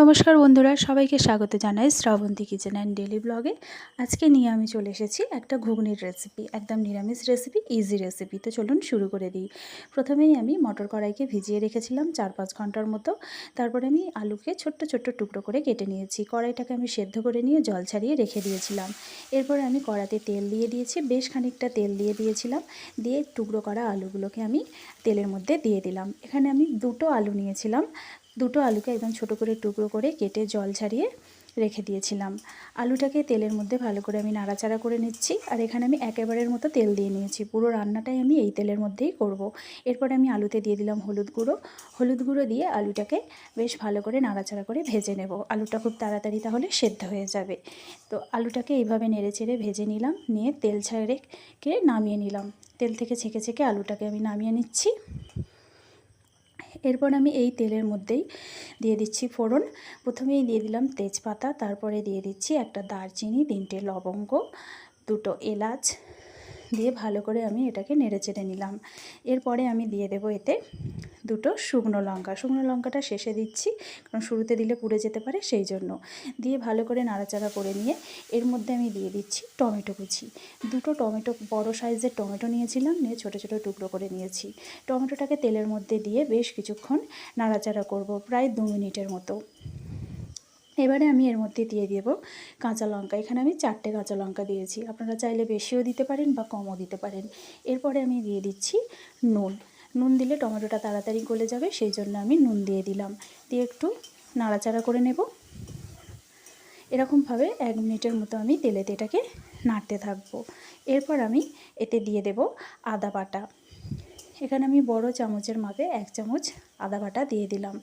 নমস্কার বন্ধুরা, সবাইকে স্বাগত জানাই শ্রাবন্তী কিচেন অ্যান্ড ডেলি ব্লগে আজকে নিয়ে আমি চলে এসেছি একটা ঘুগনির রেসিপি একদম নিরামিষ রেসিপি ইজি রেসিপি তো চলুন শুরু করে দিই। প্রথমেই আমি মটর কড়াইকে ভিজিয়ে রেখেছিলাম চার পাঁচ ঘণ্টার মতো। তারপরে আমি আলুকে ছোট্ট ছোট্ট টুকরো করে কেটে নিয়েছি। কড়াইটাকে আমি সেদ্ধ করে নিয়ে জল ছাড়িয়ে রেখে দিয়েছিলাম। এরপরে আমি কড়াতে তেল দিয়ে দিয়েছি, বেশ খানিকটা তেল দিয়ে দিয়েছিলাম। দিয়ে টুকরো করা আলুগুলোকে আমি তেলের মধ্যে দিয়ে দিলাম। এখানে আমি দুটো আলু নিয়েছিলাম। দুটো আলুকে একদম ছোট করে টুকরো করে কেটে জল ছাড়িয়ে রেখে দিয়েছিলাম। আলুটাকে তেলের মধ্যে ভালো করে আমি নাড়াচাড়া করে নিচ্ছি আর এখানে আমি একেবারের মতো তেল দিয়ে নিয়েছি। পুরো রান্নাটাই আমি এই তেলের মধ্যেই করব। এরপরে আমি আলুতে দিয়ে দিলাম হলুদ গুঁড়ো। হলুদ গুঁড়ো দিয়ে আলুটাকে বেশ ভালো করে নাড়াচাড়া করে ভেজে নেব। আলুটা খুব তাড়াতাড়ি তাহলে সেদ্ধ হয়ে যাবে। তো আলুটাকে এইভাবে নেড়ে চেড়ে ভেজে নিলাম, নিয়ে তেল ছাড়ে কে নামিয়ে নিলাম। তেল থেকে ছেঁকে ছেঁকে আলুটাকে আমি নামিয়ে নিচ্ছি। এরপর আমি এই তেলের মধ্যেই দিয়ে দিচ্ছি ফোড়ন। প্রথমেই দিয়ে দিলাম তেজপাতা, তারপরে দিয়ে দিচ্ছি একটা দারচিনি, তিনটে লবঙ্গ, দুটো এলাচ দিয়ে ভালো করে আমি এটাকে নেড়ে চেড়ে নিলাম। এরপরে আমি দিয়ে দেব এতে দুটো শুকনো লঙ্কা। শুকনো লঙ্কাটা শেষে দিচ্ছি, কারণ শুরুতে দিলে পুড়ে যেতে পারে সেই জন্য। দিয়ে ভালো করে নাড়াচাড়া করে নিয়ে এর মধ্যে আমি দিয়ে দিচ্ছি টমেটো কুচি। দুটো টমেটো, বড় সাইজের টমেটো নিয়েছিলাম, নিয়ে ছোটো ছোটো টুকরো করে নিয়েছি। টমেটোটাকে তেলের মধ্যে দিয়ে বেশ কিছুক্ষণ নাড়াচাড়া করব, প্রায় দু মিনিটের মতো। এবারে আমি এর মধ্যে দিয়ে দেব কাঁচা লঙ্কা। এখানে আমি চারটে কাঁচা লঙ্কা দিয়েছি। আপনারা চাইলে বেশিও দিতে পারেন বা কমও দিতে পারেন। এরপরে আমি দিয়ে দিচ্ছি নুন। নুন দিলে টমেটোটা তাড়াতাড়ি গলে যাবে, সেই জন্য আমি নুন দিয়ে দিলাম। দিয়ে একটু নাড়াচাড়া করে নেব। এরকমভাবে এক মিনিটের মতো আমি তেলেতে এটাকে নাড়তে থাকব। এরপর আমি এতে দিয়ে দেব আদা বাটা। এখানে আমি বড় চামচের মাপে এক চামচ আদা বাটা দিয়ে দিলাম।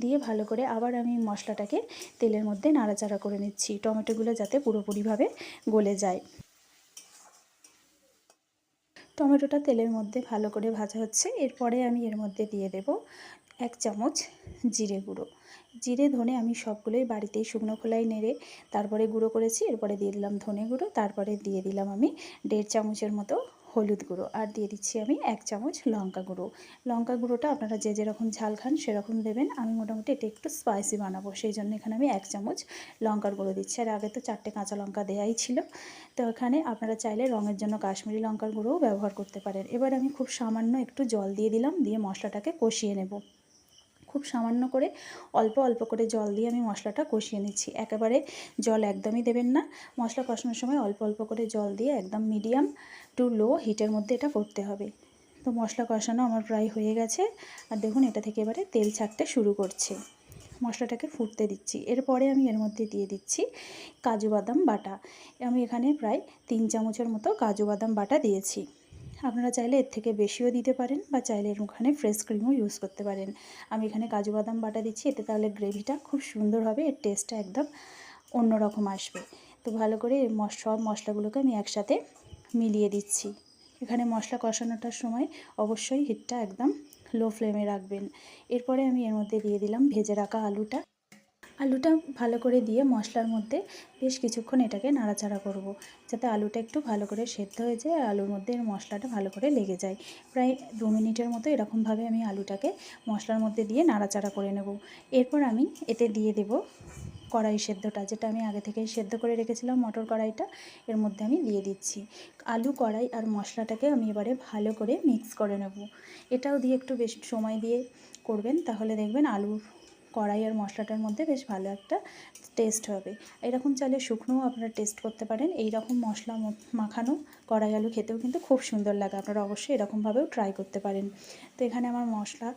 দিয়ে ভালো করে আবার আমি মশলাটাকে তেলের মধ্যে নাড়াচাড়া করে নিচ্ছি। টমেটোগুলো যাতে পুরোপুরিভাবে গলে যায়। টমেটোটা তেলের মধ্যে ভালো করে ভাজা হচ্ছে। এরপরে আমি এর মধ্যে দিয়ে দেব এক চামচ জিরে গুঁড়ো। জিরে, ধনে আমি সবগুলোই বাড়িতেই শুকনো খোলাই নেড়ে তারপরে গুঁড়ো করেছি। এরপরে দিয়ে দিলাম ধনে গুঁড়ো। তারপরে দিয়ে দিলাম আমি দেড় চামচের মতো হলুদ গুঁড়ো আর দিয়ে দিচ্ছি আমি এক চামচ লঙ্কা গুঁড়ো। লঙ্কা গুঁড়োটা আপনারা যে যেরকম ঝাল খান সেরকম দেবেন। আমি মোটামুটি এটা একটু স্পাইসি বানাবো সেই জন্য এখানে আমি এক চামচ লঙ্কার গুঁড়ো দিচ্ছি। আর আগে তো চারটে কাঁচা লঙ্কা দেয়াই ছিল। তো এখানে আপনারা চাইলে রঙের জন্য কাশ্মীরি লঙ্কার গুঁড়োও ব্যবহার করতে পারেন। এবার আমি খুব সামান্য একটু জল দিয়ে দিলাম, দিয়ে মশলাটাকে কষিয়ে নেব। খুব সামান্য করে অল্প অল্প করে জল দিয়ে আমি মশলাটা কষিয়ে নিচ্ছি। একেবারে জল একদমই দেবেন না। মশলা কষানোর সময় অল্প অল্প করে জল দিয়ে একদম মিডিয়াম টু লো হিটের মধ্যে এটা করতে হবে। তো মশলা কষানো আমার প্রায় হয়ে গেছে। আর দেখুন এটা থেকে এবারে তেল ছাড়তে শুরু করছে। মশলাটাকে ফুটতে দিচ্ছি। এরপরে আমি এর মধ্যে দিয়ে দিচ্ছি কাজু বাদাম বাটা। আমি এখানে প্রায় তিন চামচের মতো কাজু বাদাম বাটা দিয়েছি। আপনারা চাইলে এর থেকে বেশিও দিতে পারেন বা চাইলে ওখানে ফ্রেশ ক্রিমও ইউজ করতে পারেন। আমি এখানে কাজু বাদাম বাটা দিচ্ছি, এতে তাহলে গ্রেভিটা খুব সুন্দর হবে, এর টেস্টটা একদম অন্যরকম আসবে। তো ভালো করে সব মশলাগুলোকে আমি একসাথে মিলিয়ে দিচ্ছি। এখানে মশলা কষানোটার সময় অবশ্যই হিটটা একদম লো ফ্লেমে রাখবেন। এরপরে আমি এর মধ্যে দিয়ে দিলাম ভেজে রাখা আলুটা। আলুটা ভালো করে দিয়ে মশলার মধ্যে বেশ কিছুক্ষণ এটাকে নাড়াচাড়া করব। যাতে আলুটা একটু ভালো করে সেদ্ধ হয়ে যায় আর আলুর মধ্যে মশলাটা ভালো করে লেগে যায়। প্রায় দু মিনিটের মতো এরকমভাবে আমি আলুটাকে মশলার মধ্যে দিয়ে নাড়াচাড়া করে নেব। এরপর আমি এতে দিয়ে দেব কড়াই সেদ্ধটা, যেটা আমি আগে থেকেই সেদ্ধ করে রেখেছিলাম মটর কড়াইটা, এর মধ্যে আমি দিয়ে দিচ্ছি। আলু কড়াই আর মশলাটাকে আমি এবারে ভালো করে মিক্স করে নেব। এটাও দিয়ে একটু বেশ সময় দিয়ে করবেন, তাহলে দেখবেন আলু কড়াই আর মশলাটার মধ্যে বেশ ভালো একটা টেস্ট হবে। এরকম চালে শুকনোও আপনারা টেস্ট করতে পারেন। এই রকম মশলা মাখানো কড়াই আলু খেতেও কিন্তু খুব সুন্দর লাগে। আপনারা অবশ্যই এরকমভাবেও ট্রাই করতে পারেন। তো এখানে আমার মশলা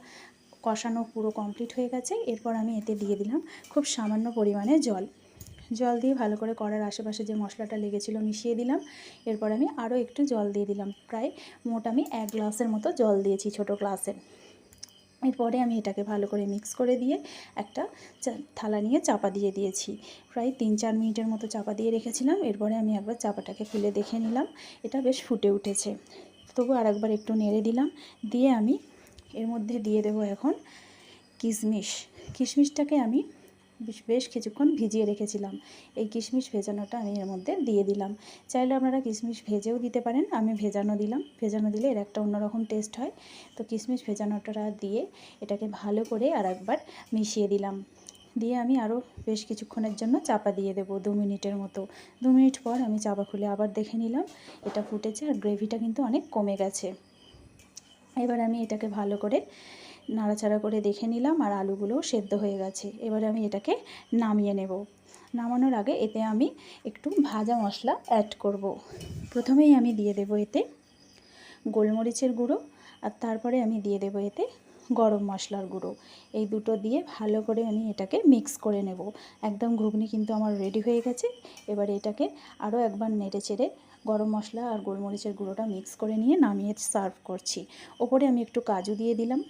কষানো পুরো কমপ্লিট হয়ে গেছে। এরপর আমি এতে দিয়ে দিলাম খুব সামান্য পরিমাণে জল। জল দিয়ে ভালো করে কড়ার আশেপাশে যে মশলাটা লেগেছিলো মিশিয়ে দিলাম। এরপর আমি আরও একটু জল দিয়ে দিলাম। প্রায় মোট আমি এক গ্লাসের মতো জল দিয়েছি ছোট গ্লাসের এরপরে আমি এটাকে ভালো করে মিক্স করে দিয়ে একটা থালা নিয়ে চাপা দিয়ে দিয়েছি। প্রায় তিন চার মিনিটের মতো চাপা দিয়ে রেখেছিলাম। এরপরে আমি একবার চাপাটাকে খুলে দেখে নিলাম। এটা বেশ ফুটে উঠেছে। তবু আর একবার একটু নেড়ে দিলাম। দিয়ে আমি এর মধ্যে দিয়ে দেবো এখন কিশমিশ। কিশমিশটাকে আমি বেশ কিছুক্ষণ ভিজিয়ে রেখেছিলাম। এই কিশমিশ ভেজানোটা আমি এর মধ্যে দিয়ে দিলাম। চাইলে আপনারা কিশমিশ ভেজেও দিতে পারেন, আমি ভেজানো দিলাম। ভেজানো দিলে এর একটা অন্যরকম টেস্ট হয়। তো কিশমিশ ভেজানোটা দিয়ে এটাকে ভালো করে আর একবার মিশিয়ে দিলাম। দিয়ে আমি আরও বেশ কিছুক্ষণের জন্য চাপা দিয়ে দেবো দু মিনিটের মতো। দু মিনিট পর আমি চাপা খুলে আবার দেখে নিলাম, এটা ফুটেছে আর গ্রেভিটা কিন্তু অনেক কমে গেছে। এবার আমি এটাকে ভালো করে নাড়াচাড়া করে দেখে নিলাম আর আলুগুলোও সেদ্ধ হয়ে গেছে। এবারে আমি এটাকে নামিয়ে নেব। নামানোর আগে এতে আমি একটু ভাজা মশলা অ্যাড করব। প্রথমেই আমি দিয়ে দেব এতে গোলমরিচের গুঁড়ো আর তারপরে আমি দিয়ে দেব এতে গরম মশলার গুঁড়ো। এই দুটো দিয়ে ভালো করে আমি এটাকে মিক্স করে নেব। একদম ঘুগনি কিন্তু আমার রেডি হয়ে গেছে। এবার এটাকে আরও একবার নেড়ে চেড়ে গরম মশলা আর গোলমরিচের গুঁড়োটা মিক্স করে নিয়ে নামিয়ে সার্ভ করছি। ওপরে আমি একটু কাজু দিয়ে দিলাম।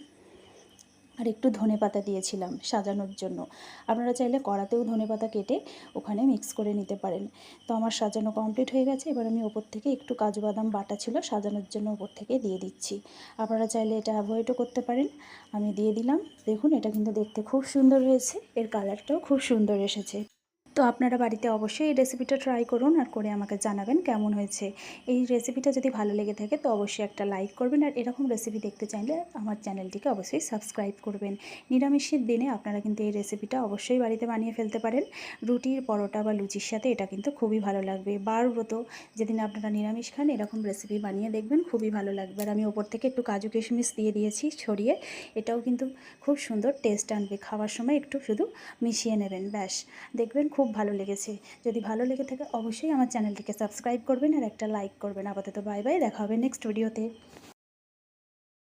আর একটু ধনে পাতা দিয়েছিলাম সাজানোর জন্য। আপনারা চাইলে কড়াতেও ধনে পাতা কেটে ওখানে মিক্স করে নিতে পারেন। তো আমার সাজানো কমপ্লিট হয়ে গেছে, এবার আমি ওপর থেকে একটু কাজু বাদাম বাটা ছিল সাজানোর জন্য ওপর থেকে দিয়ে দিচ্ছি। আপনারা চাইলে এটা অ্যাভয়েডও করতে পারেন। আমি দিয়ে দিলাম। দেখুন, এটা কিন্তু দেখতে খুব সুন্দর হয়েছে। এর কালারটাও খুব সুন্দর এসেছে। তো আপনারা বাড়িতে অবশ্যই এই রেসিপিটা ট্রাই করুন আর করে আমাকে জানাবেন কেমন হয়েছে। এই রেসিপিটা যদি ভালো লেগে থাকে তো অবশ্যই একটা লাইক করবেন আর এরকম রেসিপি দেখতে চাইলে আমার চ্যানেলটিকে অবশ্যই সাবস্ক্রাইব করবেন। নিরামিষের দিনে আপনারা কিন্তু এই রেসিপিটা অবশ্যই বাড়িতে বানিয়ে ফেলতে পারেন। রুটির পরোটা বা লুচির সাথে এটা কিন্তু খুবই ভালো লাগবে। বার ব্রত যেদিন আপনারা নিরামিষ খান এরকম রেসিপি বানিয়ে দেখবেন খুবই ভালো লাগবে। আর আমি ওপর থেকে একটু কাজু কিশমিশ দিয়ে দিয়েছি ছড়িয়ে। এটাও কিন্তু খুব সুন্দর টেস্ট আনবে। খাওয়ার সময় একটু শুধু মিশিয়ে নেবেন, ব্যাস। দেখবেন খুব ভালো লেগেছে। যদি ভালো লেগে থাকে অবশ্যই আমার চ্যানেলটিকে সাবস্ক্রাইব করবেন আর একটা লাইক করবেন। আপাতত বাই বাই, দেখা হবে নেক্সট ভিডিওতে